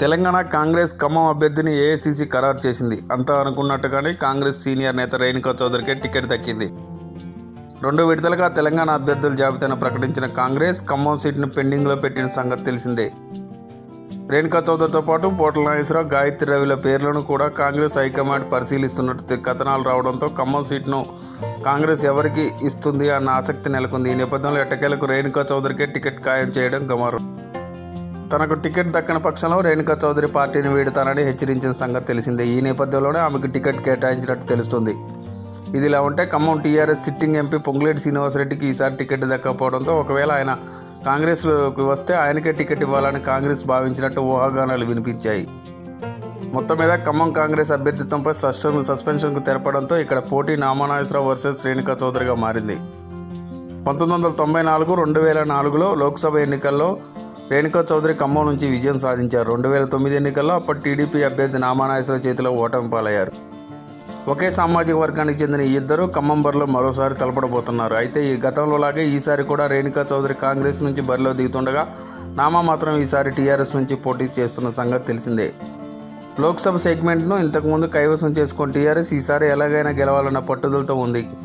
తెలంగాణ కాంగ్రెస్ ఖమ్మం అభ్యర్థిని ఏఐసీసీ ఖరారు చేసింది. అంతా అనుకున్నట్టుగానే కాంగ్రెస్ సీనియర్ నేత రేణుకా చౌదరికి టికెట్ దక్కింది. రెండు విడతలుగా తెలంగాణ అభ్యర్థుల జాబితాను ప్రకటించిన కాంగ్రెస్ ఖమ్మం సీట్ను పెండింగ్లో పెట్టిన సంగతి తెలిసిందే. రేణుకా చౌదరితో పాటు పోటల నాగేశ్వరరావు గాయత్రి రవిల పేర్లను కూడా కాంగ్రెస్ హైకమాండ్ పరిశీలిస్తున్నట్టు కథనాలు రావడంతో ఖమ్మం సీట్ను కాంగ్రెస్ ఎవరికి ఇస్తుంది అన్న ఆసక్తి నెలకొంది. ఈ నేపథ్యంలో ఎట్టకేలకు రేణుకా చౌదరికే టికెట్ ఖాయం చేయడం గమారు తనకు టికెట్ దక్కని పక్షంలో రేణుకా చౌదరి పార్టీని వీడుతానని హెచ్చరించిన సంగతి తెలిసిందే. ఈ నేపథ్యంలోనే ఆమెకు టికెట్ కేటాయించినట్టు తెలుస్తుంది. ఇది ఇలా ఉంటే Khammam TRS sitting MP Ponguleti శ్రీనివాసరెడ్డికి ఈసారి టికెట్ దక్కకపోవడంతో ఒకవేళ ఆయన కాంగ్రెస్లోకి వస్తే ఆయనకే టికెట్ ఇవ్వాలని కాంగ్రెస్ భావించినట్టు ఊహాగానాలు వినిపించాయి. మొత్తం మీద ఖమ్మం కాంగ్రెస్ అభ్యర్థిత్వంపై సస్పెన్ సస్పెన్షన్కు తెరపడంతో ఇక్కడ పోటీ నామనాగేశ్వరరావు వర్సెస్ రేణుకా చౌదరిగా మారింది. పంతొమ్మిది వందల తొంభై నాలుగు రెండు వేల నాలుగులో లోక్సభ ఎన్నికల్లో రేణుకా చౌదరి ఖమ్మం నుంచి విజయం సాధించారు. రెండు వేల తొమ్మిది ఎన్నికల్లో అప్పటి టీడీపీ అభ్యర్థి నామానాగేశ్వర చేతిలో ఓటమి పాలయ్యారు. ఒకే సామాజిక వర్గానికి చెందిన ఈ ఇద్దరు ఖమ్మం బరిలో మరోసారి తలపడబోతున్నారు. అయితే ఈ గతంలో లాగే ఈసారి కూడా రేణుకా చౌదరి కాంగ్రెస్ నుంచి బరిలో దిగుతుండగా నామా మాత్రం ఈసారి టీఆర్ఎస్ నుంచి పోటీ చేస్తున్న సంగతి తెలిసిందే. లోక్సభ సెగ్మెంట్ను ఇంతకుముందు కైవసం చేసుకున్న టీఆర్ఎస్ ఈసారి ఎలాగైనా గెలవాలన్న పట్టుదలతో ఉంది.